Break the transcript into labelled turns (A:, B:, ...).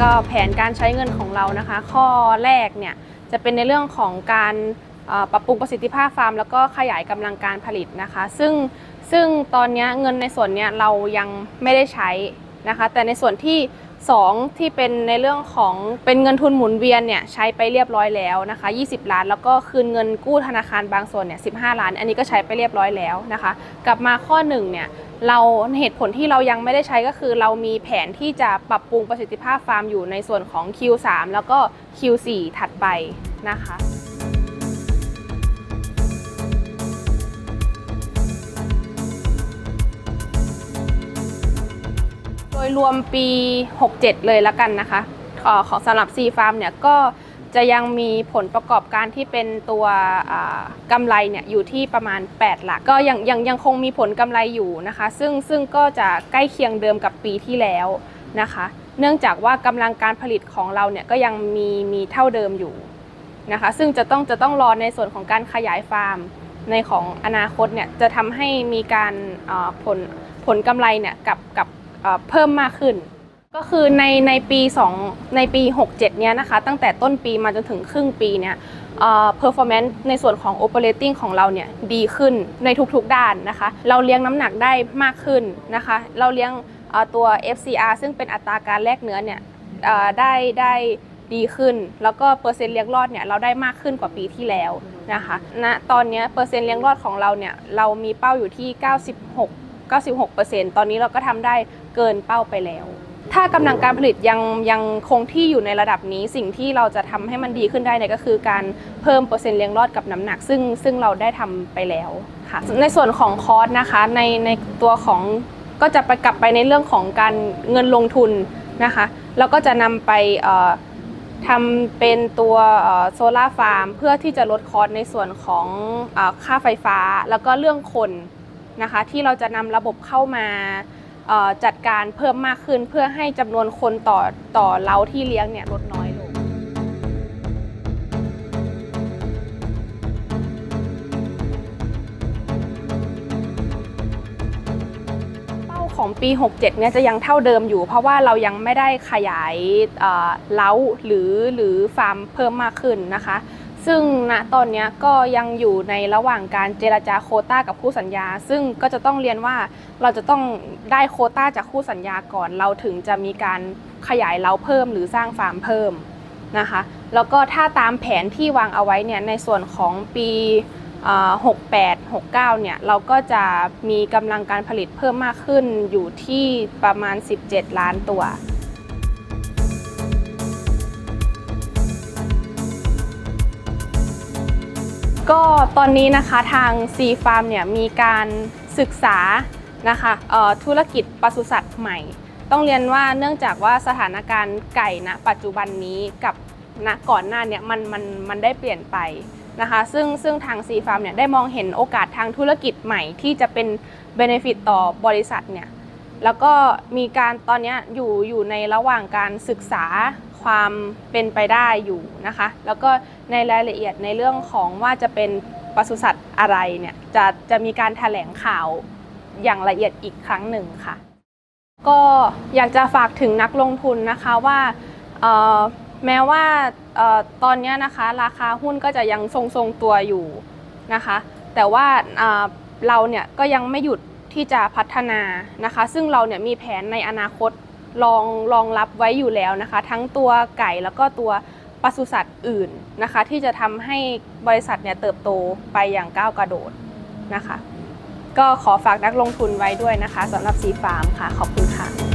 A: ก็แผนการใช้เงินของเรานะคะ ข้อแรกเนี่ยจะเป็นในเรื่องของการปรับปรุงประสิทธิภาพฟาร์ม แล้วก็ขยายกำลังการผลิตนะคะ ซึ่งซึ่งตอนนี้เงินในส่วนเนี้ยเรายังไม่ได้ใช้นะคะ แต่ในส่วนที่ 2 ที่เป็นในเรื่องของเป็นเงินทุนหมุนเวียนเนี่ยใช้ไปเรียบร้อยแล้วนะคะ 20 ล้าน แล้วก็คืนเงินกู้ธนาคารบางส่วนเนี่ย15 ล้าน อันนี้ก็ใช้ไปเรียบร้อยแล้วนะคะ กลับมาข้อหนึ่งเนี่ยเราเหตุผลที่เรายังไม่ได้ใช้ก็คือ เรามีแผนที่จะปรับปรุงประสิทธิภาพฟาร์มอยู่ในส่วนของ Q3 แล้วก็ Q4 ถัดไปนะคะ ยรวมปี 67 เลยล้วกันนะคะขอของสำหรับ C Farm เนี่ยก็จะยังมีผลประกอบการที่เป็นตัวกำไรเนี่ยอยู่ที่ประมาณ 8 หลัก ก็ยังยังยังคงมีผลกำไรอยู่นะคะ ซึ่งซึ่งก็จะใกล้เคียงเดิมกับปีที่แล้วนะคะ เนื่องจากว่ากำลังการผลิตของเราเนี่ยก็ยังมีมีเท่าเดิมอยู่นะคะ ซึ่งจะต้องจะต้องรอในส่วนของการขยายฟาร์มในของอนาคตเนี่ยจะทำให้มีการผลผลกำไรเนี่ยกับกับ เพิ่มมากขึ้น ก็คือในในปี2ในปี 67 เนี้ยนะคะ ตั้งแต่ต้นปีมาจนถึงครึ่งปีเนี่ยเอ่อ performance ในส่วนของ operating ของเราเนี่ยดีขึ้นในทุกๆด้านนะคะ เราเลี้ยงน้ำหนักได้มากขึ้นนะคะ เราเลี้ยงตัว FCR ซึ่งเป็นอัตราการแลกเนื้อเนี่ยได้ได้ดีขึ้น แล้วก็เปอร์เซ็นต์เลี้ยงรอดเนี่ยเราได้มากขึ้นกว่าปีที่แล้วนะคะณตอนเนี้ยเปอร์เซ็นต์เลี้ยงรอดของเราเนี่ยเรามีเป้าอยู่ที่ 96 96%ตอนนี้เราก็ทำได้เกินเป้าไปแล้ว ถ้ากำลังการผลิตยังยังคงที่อยู่ในระดับนี้ สิ่งที่เราจะทำให้มันดีขึ้นได้เนี่ยก็คือการเพิ่มเปอร์เซ็นต์เลี้ยงรอดกับน้ำหนัก ซึ่งซึ่งเราได้ทำไปแล้วค่ะในส่วนของคอร์สนะคะในในตัวของก็จะไปกลับไปในเรื่องของการเงินลงทุนนะคะแล้วก็จะนำไปทำเป็นตัวโซลาร์ฟาร์มเพื่อที่จะลดคอร์สในส่วนของอค่าไฟฟ้า แล้วก็เรื่องคน นะคะ ที่เราจะนำระบบเข้ามาจัดการเพิ่มมากขึ้นเพื่อให้จำนวนคนต่อต่อเล้าที่เลี้ยงเนี่ยลดน้อยลงเป้าของปี 67 เนี่ยจะยังเท่าเดิมอยู่ เพราะว่าเรายังไม่ได้ขยายเล้าหรือหรือฟาร์มเพิ่มมากขึ้นนะคะ ซึ่งณตอนนี้ก็ยังอยู่ในระหว่างการเจรจาโคต้ากับคู่สัญญา ซึ่งก็จะต้องเรียนว่าเราจะต้องได้โคต้าจากคู่สัญญาก่อน เราถึงจะมีการขยายเล้าเพิ่มหรือสร้างฟาร์มเพิ่มนะคะแล้วก็ถ้าตามแผนที่วางเอาไว้เนี่ยในส่วนของปี68 69เนี่ยเราก็จะมีกำลังการผลิตเพิ่มมากขึ้นอยู่ที่ประมาณ 17 ล้านตัว ก็ตอนนี้นะคะทาง C Farm เนี่ยมีการศึกษานะคะธุรกิจปศุสัตว์ใหม่ ต้องเรียนว่าเนื่องจากว่าสถานการณ์ไก่ณปัจจุบันนี้กับณก่อนหน้าเนี่ยมันมันมันได้เปลี่ยนไปนะคะซึ่งซึ่งทาง C Farm เนี่ยได้มองเห็นโอกาสทางธุรกิจใหม่ที่จะเป็น Benefit ต่อบริษัทเนี่ยแล้วก็มีการตอนนี้อยู่อยู่ในระหว่างการศึกษา ความเป็นไปได้อยู่นะคะ แล้วก็ในรายละเอียดในเรื่องของว่าจะเป็นปศุสัตว์อะไรเนี่ยจะจะมีการแถลงข่าวอย่างละเอียดอีกครั้งหนึ่งค่ะ ก็อยากจะฝากถึงนักลงทุนนะคะว่าแม้ว่าออตอนนี้นะคะราคาหุ้นก็จะยังทรงๆตัวอยู่นะคะ แต่ว่าเเราเนี่ยก็ยังไม่หยุดที่จะพัฒนานะคะ ซึ่งเราเนี่ยมีแผนในอนาคต รองรองรับไว้อยู่แล้วนะคะ ทั้งตัวไก่แล้วก็ตัวปศุสัตว์อื่นนะคะ ที่จะทำให้บริษัทเนี่ยเติบโตไปอย่างก้าวกระโดดนะคะ ก็ขอฝากนักลงทุนไว้ด้วยนะคะสำหรับซีฟาร์มค่ะ ขอบคุณค่ะ